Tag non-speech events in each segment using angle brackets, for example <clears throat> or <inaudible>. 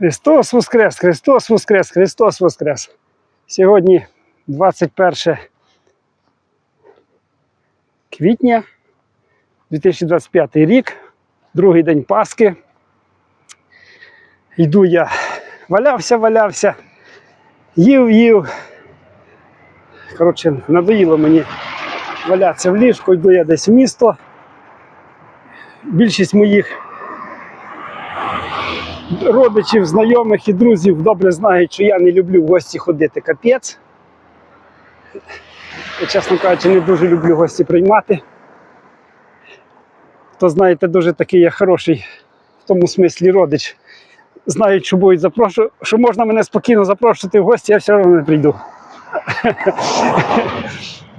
Христос Воскрес! Христос Воскрес! Христос Воскрес! Сьогодні 21 квітня 2025 рік, другий день Пасхи. Йду я, валявся, валявся, їв, їв. Коротше, надоїло мені валятися в ліжку, йду я десь в місто. Більшість моїх родичів, знайомих і друзів добре знають, що я не люблю в гості ходити капець. Я, чесно кажучи, не дуже люблю гості приймати. Хто знаєте, дуже такий я хороший в тому смислі родич. Знають, що будуть запрошувати, що можна мене спокійно запрошувати в гості, я все одно не прийду.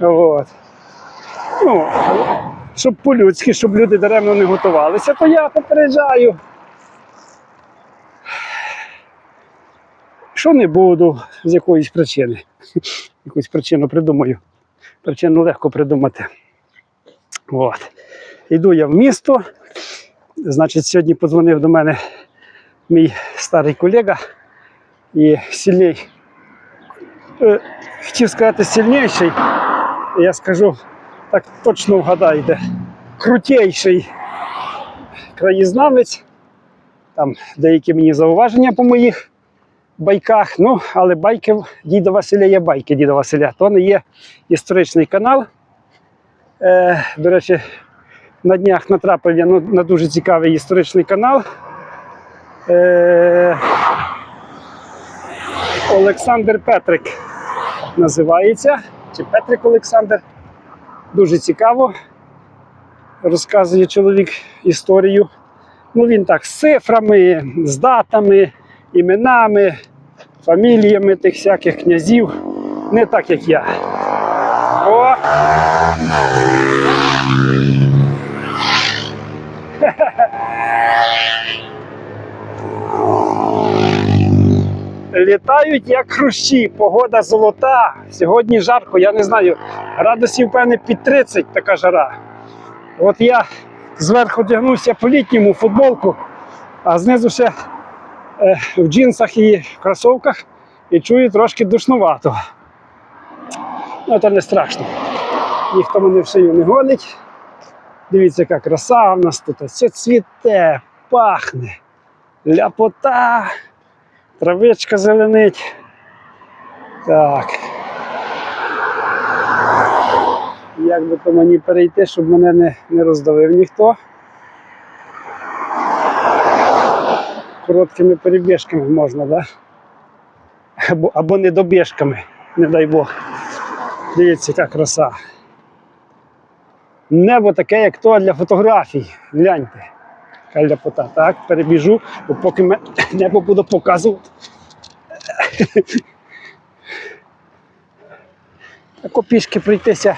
<laughs> От. Ну, щоб по-людськи, щоб люди даремно не готувалися, то я попереджаю. Що не буду з якоїсь причини. <laughs> Якусь причину придумаю. Причину легко придумати. От. Йду я в місто. Значить, сьогодні подзвонив до мене мій старий колега і сильний. е, Хотів сказати сильніший. Я скажу, так точно вгадайте. Крутейший краєзнавець. Там деякі мені зауваження по моїх байках. Ну, але байки діда Василя є байки діда Василя. То не є історичний канал. Е, до речі, на днях натрапив я ну, на дуже цікавий історичний канал. Е, Олександр Петрик називається. Чи Петрик Олександр. Дуже цікаво. Розказує чоловік історію. Ну, він так з цифрами, з датами, іменами, фаміліями тих всяких князів. Не так, як я. О! <laughs> Літають як хрущі, погода золота. Сьогодні жарко, я не знаю. Градусів, певне, під 30 така жара. От я зверху одягнувся по літньому футболку, а знизу ще в джинсах і кросовках і чую трошки душнувато. Ну, це не страшно. Ніхто мене в шию не гонить. Дивіться, яка краса в нас тут. Все цвіте, пахне, ляпота, травичка зеленить. Так. Як би то мені перейти, щоб мене не, не роздавив ніхто. Короткими перебіжками можна, да? Або, або недобіжками, не дай Бог. Дивіться, яка краса. Небо таке, як то для фотографій. Гляньте. Яка. Так, перебіжу, бо поки ме- <coughs> небо буду показувати. <coughs> Тако пішки пройтися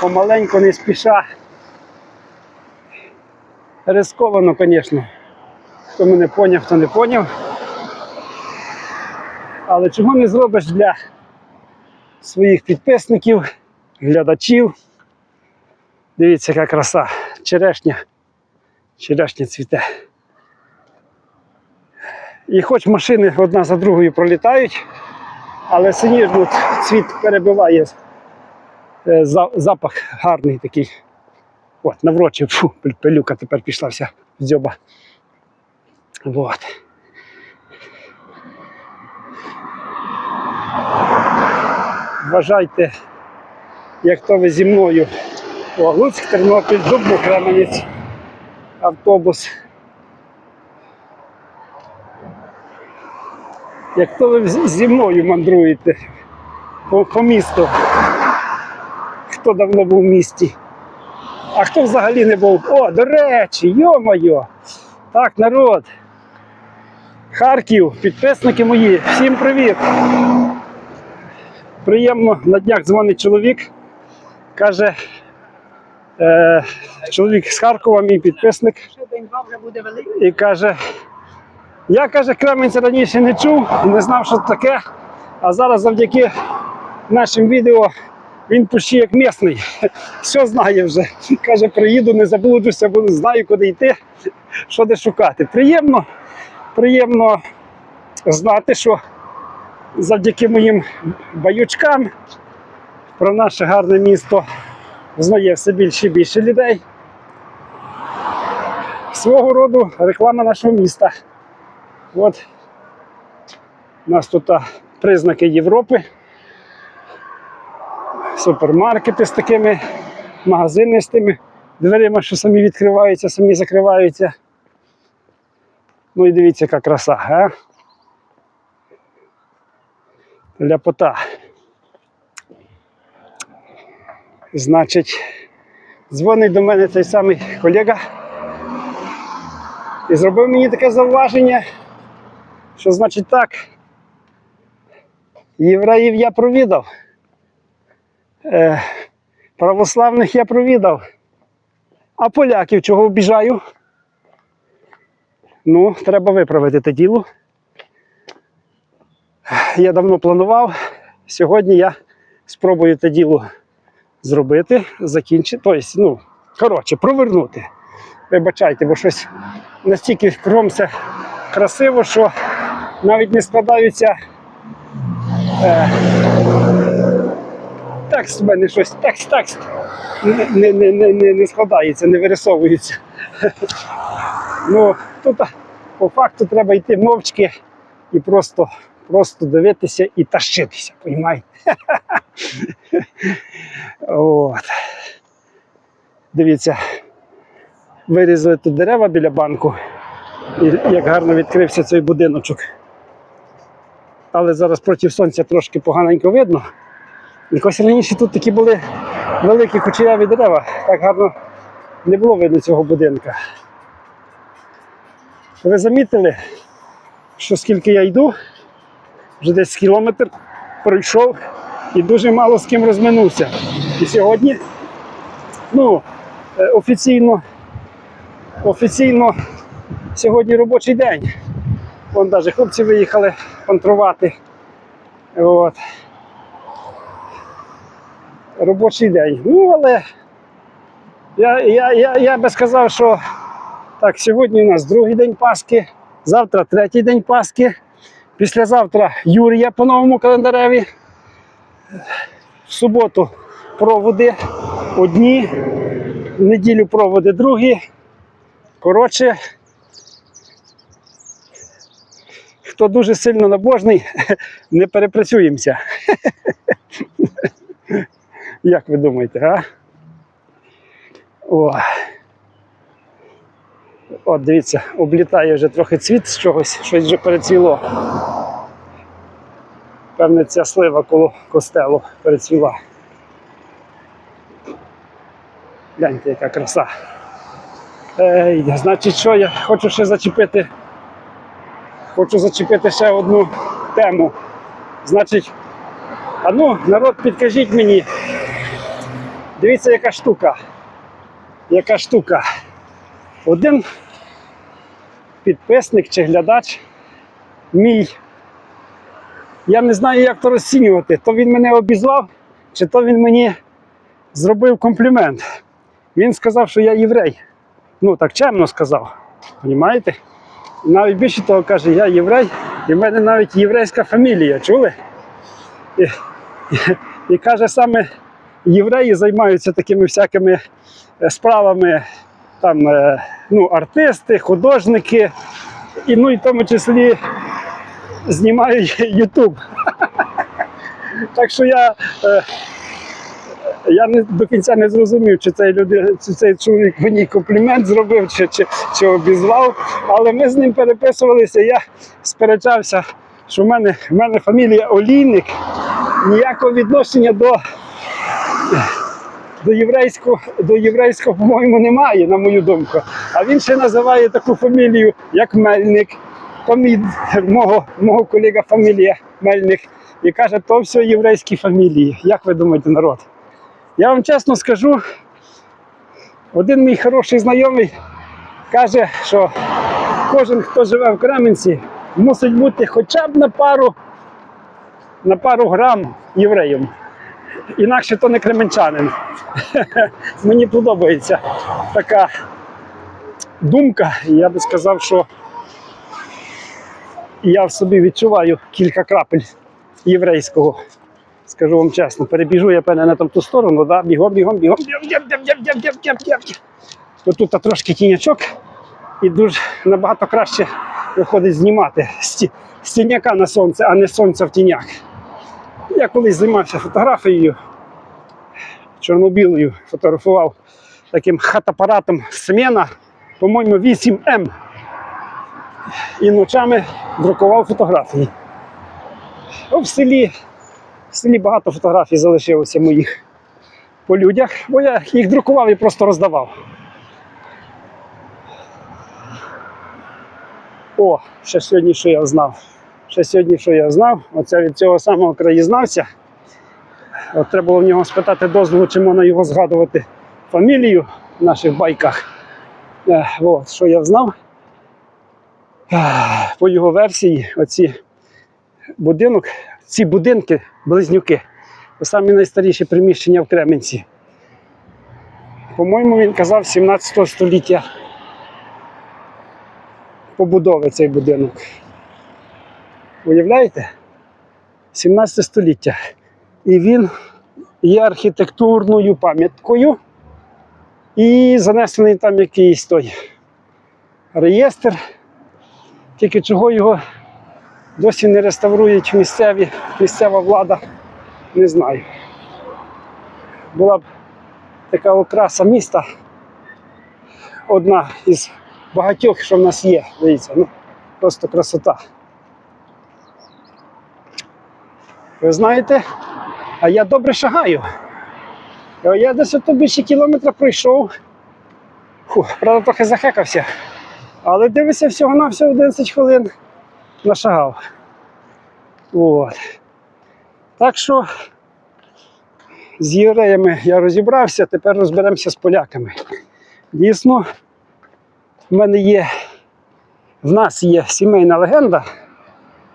помаленьку, не спіша. Рисковано, звісно. Хто мене поняв, хто не поняв. Але чого не зробиш для своїх підписників, глядачів. Дивіться, яка краса. Черешня. Черешня цвіте. І хоч машини одна за другою пролітають, але синіжну цвіт перебиває е, запах гарний такий. От, наврочив, фу, пил- пилюка тепер пішла вся в дзьоба. Вот. Вважайте, як то ви зі мною. О, Луцьк, Тернопіль, Дубно, Кременець, автобус. Як то ви зі мною мандруєте по, по місту. Хто давно був в місті? А хто взагалі не був? О, до речі, йо-моє! Так, народ. Харків, підписники мої, всім привіт! Приємно на днях дзвонить чоловік. Каже, е, чоловік з Харкова, мій підписник, і каже: я каже, Кременця раніше не чув, не знав, що це таке. А зараз завдяки нашим відео він почти як місний. Все знає вже. Каже, приїду, не заблуджуся, бо знаю, куди йти, що де шукати. Приємно. Приємно знати, що завдяки моїм баячкам про наше гарне місто знає все більше і більше людей. Свого роду реклама нашого міста. От у нас тут признаки Європи, супермаркети з такими, магазини з тими дверима, що самі відкриваються, самі закриваються. Ну і дивіться, яка краса, а? Ляпота. Значить, дзвонить до мене цей самий колега і зробив мені таке зауваження, що значить так. Євреїв я провідав. Е, православних я провідав. А поляків чого обіжаю? Ну, треба виправити те діло. Я давно планував. Сьогодні я спробую те діло зробити, закінчити. Тобто, ну, коротше, провернути. Вибачайте, бо щось настільки кругом все красиво, що навіть не складаються. Е, текст в мене щось, текст, текст не, не, не, не, не, складається, не вирисовується. <laughs> Ну, тут по факту треба йти мовчки і просто, просто дивитися і тащитися, понімаєте? <laughs> От. Дивіться, вирізали тут дерева біля банку, і як гарно відкрився цей будиночок. Але зараз проти сонця трошки поганенько видно. Якось раніше тут такі були великі кучеряві дерева, так гарно не було видно цього будинка. Ви замітили, що скільки я йду, вже десь кілометр пройшов і дуже мало з ким розминувся. І сьогодні, ну, е, офіційно, офіційно сьогодні робочий день. Вон навіть хлопці виїхали контрувати. От. Робочий день. Ну, але я, я, я, я би сказав, що так, сьогодні у нас другий день Пасхи, завтра третій день Пасхи, післязавтра Юрія по новому календареві. В суботу проводи одні, в неділю проводи другі. Коротше, хто дуже сильно набожний, <laughs> не перепрацюємося. <laughs> Як ви думаєте, а? О. От, дивіться, облітає вже трохи цвіт з чогось, щось вже перецвіло. Певне, ця слива коло костелу перецвіла. Гляньте, яка краса. Ей, значить, що я хочу ще зачепити. Хочу зачепити ще одну тему. Значить, а ну, народ, підкажіть мені. Дивіться, яка штука. Яка штука. Один підписник чи глядач мій. Я не знаю, як то розцінювати. То він мене обізвав, чи то він мені зробив комплімент. Він сказав, що я єврей. Ну, так чемно сказав. Понімаєте? Навіть більше того каже, я єврей, і в мене навіть єврейська фамілія, чули? І, і, і каже, саме євреї займаються такими всякими справами, там, е, ну, артисти, художники, і ну, і в тому числі знімають Ютуб. <laughs> Так що я, е, я не, до кінця не зрозумів, чи цей, люди, чи цей чоловік мені комплімент зробив, чи, чи, чи обізвав. Але ми з ним переписувалися. Я сперечався, що в мене, в мене фамілія Олійник, ніякого відношення до до єврейського, до єврейського, по-моєму, немає, на мою думку. А він ще називає таку фамілію, як Мельник. То мого, мого колега фамілія Мельник. І каже, то все єврейські фамілії. Як ви думаєте, народ? Я вам чесно скажу, один мій хороший знайомий каже, що кожен, хто живе в Кременці, мусить бути хоча б на пару, на пару грам євреєм. Інакше то не кременчанин. <laughs> Мені подобається така думка, і я би сказав, що я в собі відчуваю кілька крапель єврейського. Скажу вам чесно, перебіжу я певне на ту сторону, да? бігом, бігом, бігом, бігом. Тут трошки тінячок і дуже набагато краще виходить знімати з на сонце, а не сонця в тінях. Я колись займався фотографією, чорно-білою, фотографував таким хатапаратом Смена, по-моєму, 8М. І ночами друкував фотографії. В селі, в селі багато фотографій залишилося моїх по людях, бо я їх друкував і просто роздавав. О, ще сьогодні, що я знав. Ще сьогодні, що я знав, оце від цього самого краєзнавця. От треба було в нього спитати дозволу, чи можна його згадувати фамілію в наших байках. Е, от, що я знав. По його версії, оці будинок, ці будинки, близнюки, самі найстаріші приміщення в Кременці. По-моєму, він казав 17 століття побудови цей будинок. Уявляєте? 17 століття. І він є архітектурною пам'яткою. І занесений там якийсь той реєстр. Тільки чого його досі не реставрують місцеві, місцева влада, не знаю. Була б така окраса міста, одна із багатьох, що в нас є. Дивіться, ну просто красота. Ви знаєте, а я добре шагаю. Я десь ото більше кілометра пройшов. Фу, правда, трохи захекався. Але дивися, всього на всього 11 хвилин нашагав. От. Так що з євреями я розібрався, тепер розберемося з поляками. Дійсно, в мене є, в нас є сімейна легенда,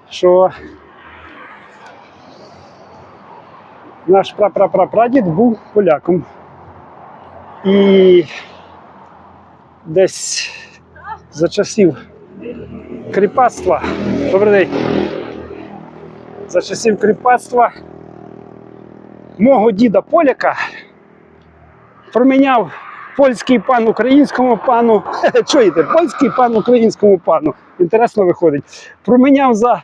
що наш прапрапрапрадід був поляком. І десь за часів кріпацтва, добрий день, за часів кріпацтва мого діда поляка проміняв польський пан українському пану. <laughs> Чуєте, польський пан українському пану. Інтересно виходить. Проміняв за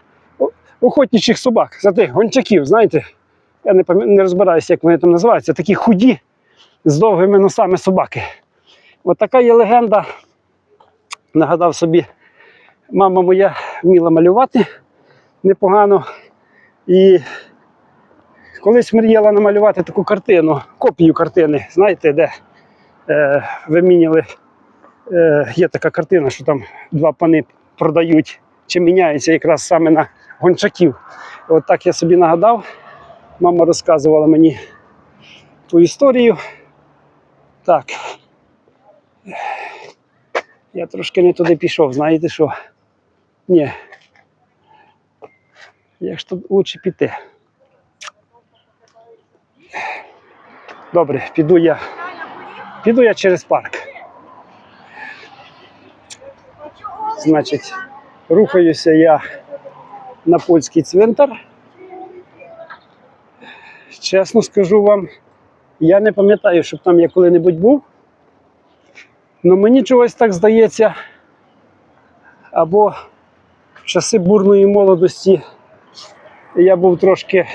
охотничих собак, за тих гончаків, знаєте. Я не, не розбираюся, як вони там називаються, такі худі з довгими носами собаки. От така є легенда. Нагадав собі, мама моя вміла малювати непогано. І колись мріяла намалювати таку картину, копію картини, знаєте, де е, виміняли. Е, є така картина, що там два пани продають чи міняються якраз саме на гончаків. От так я собі нагадав. Мама розказувала мені ту історію. Так. Я трошки не туди пішов, знаєте що? Ні. Як ж тут лучше піти? Добре, піду я. Піду я через парк. Значить, рухаюся я на польський цвинтар. Чесно скажу вам, я не пам'ятаю, щоб там я коли-небудь був. Ну мені чогось так здається, або в часи бурної молодості я був трошки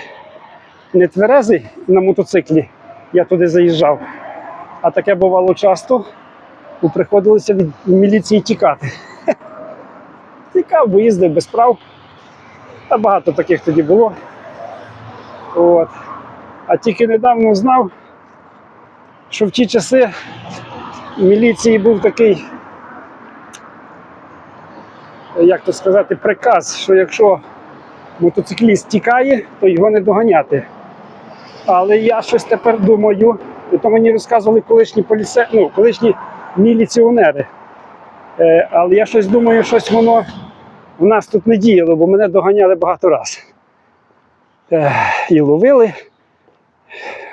не тверезий на мотоциклі, я туди заїжджав. А таке бувало часто, бо приходилося від міліції тікати. <laughs> Тікав, бо їздив без прав. Та багато таких тоді було. От. А тільки недавно знав, що в ті часи в міліції був такий, як то сказати, приказ, що якщо мотоцикліст тікає, то його не доганяти. Але я щось тепер думаю, і то мені розказували колишні поліце... ну, колишні міліціонери. Е, але я щось думаю, щось воно в нас тут не діяло, бо мене доганяли багато разів. Е, і ловили.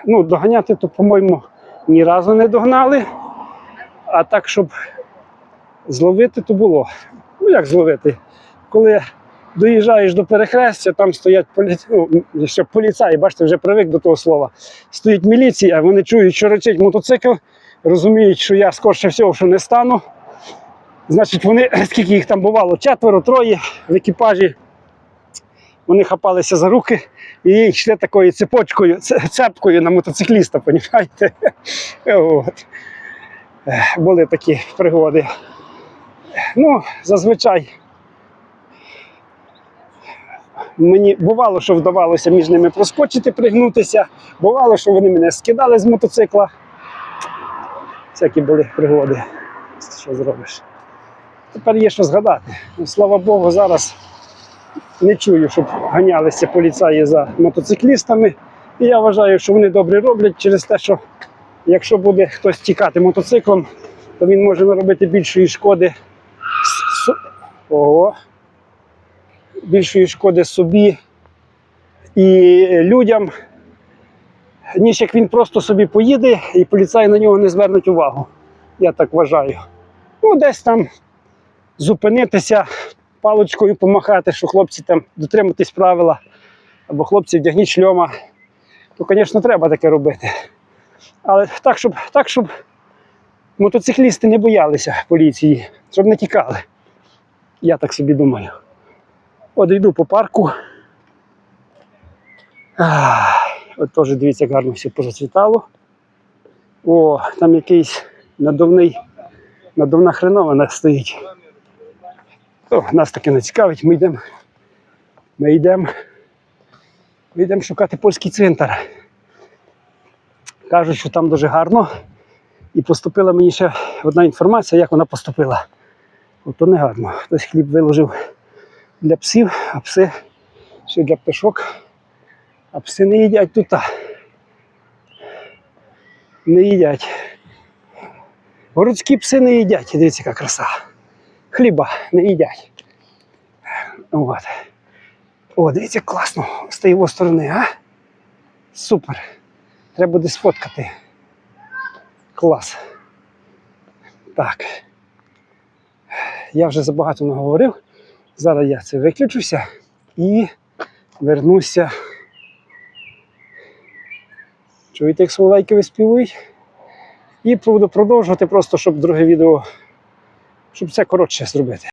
Ну, доганяти, то, по-моєму, ні разу не догнали. А так, щоб зловити, то було. Ну, як зловити? Коли Доїжджаєш до перехрестя, там стоять полі... ну, поліцаї, бачите, вже привик до того слова. Стоїть міліція, вони чують, що речить мотоцикл, розуміють, що я скорше всього, що не стану. Значить, вони, <clears throat> скільки їх там бувало, четверо, троє в екіпажі. Вони хапалися за руки і йшли такою цепочкою, цепкою на мотоцикліста, понімаєте? <laughs> От. Були такі пригоди. Ну, зазвичай мені бувало, що вдавалося між ними проскочити, пригнутися. Бувало, що вони мене скидали з мотоцикла. Всякі були пригоди. Що зробиш? Тепер є що згадати. Ну, Слава Богу, зараз не чую, щоб ганялися поліцаї за мотоциклістами. І я вважаю, що вони добре роблять через те, що якщо буде хтось тікати мотоциклом, то він може наробити більшої шкоди. Ого. Більшої шкоди собі і людям, ніж як він просто собі поїде, і поліцаї на нього не звернуть увагу. Я так вважаю. Ну, десь там зупинитися, паличкою помахати, що хлопці там дотриматись правила, або хлопці вдягніть шльома, то, звісно, треба таке робити. Але так, щоб, так, щоб мотоциклісти не боялися поліції, щоб не тікали. Я так собі думаю. От йду по парку. От теж дивіться, гарно все позацвітало. О, там якийсь надувний, надувна хреновина стоїть. О, нас таке не цікавить, ми йдемо. Ми йдемо. Ми йдемо шукати польський цвинтар. Кажуть, що там дуже гарно. І поступила мені ще одна інформація, як вона поступила. Ото не гарно. Хтось хліб виложив для псів, а пси ще для пташок. А пси не їдять тут. Не їдять. Городські пси не їдять. Дивіться, яка краса. Хліба не їдять. От. О, дивіться, класно з тієї сторони, а? Супер. Треба буде сфоткати. Клас. Так. Я вже забагато наговорив. Зараз я це виключуся і вернуся. Чуєте, як соловейки виспівують? І буду продовжувати просто, щоб друге відео, щоб це коротше зробити.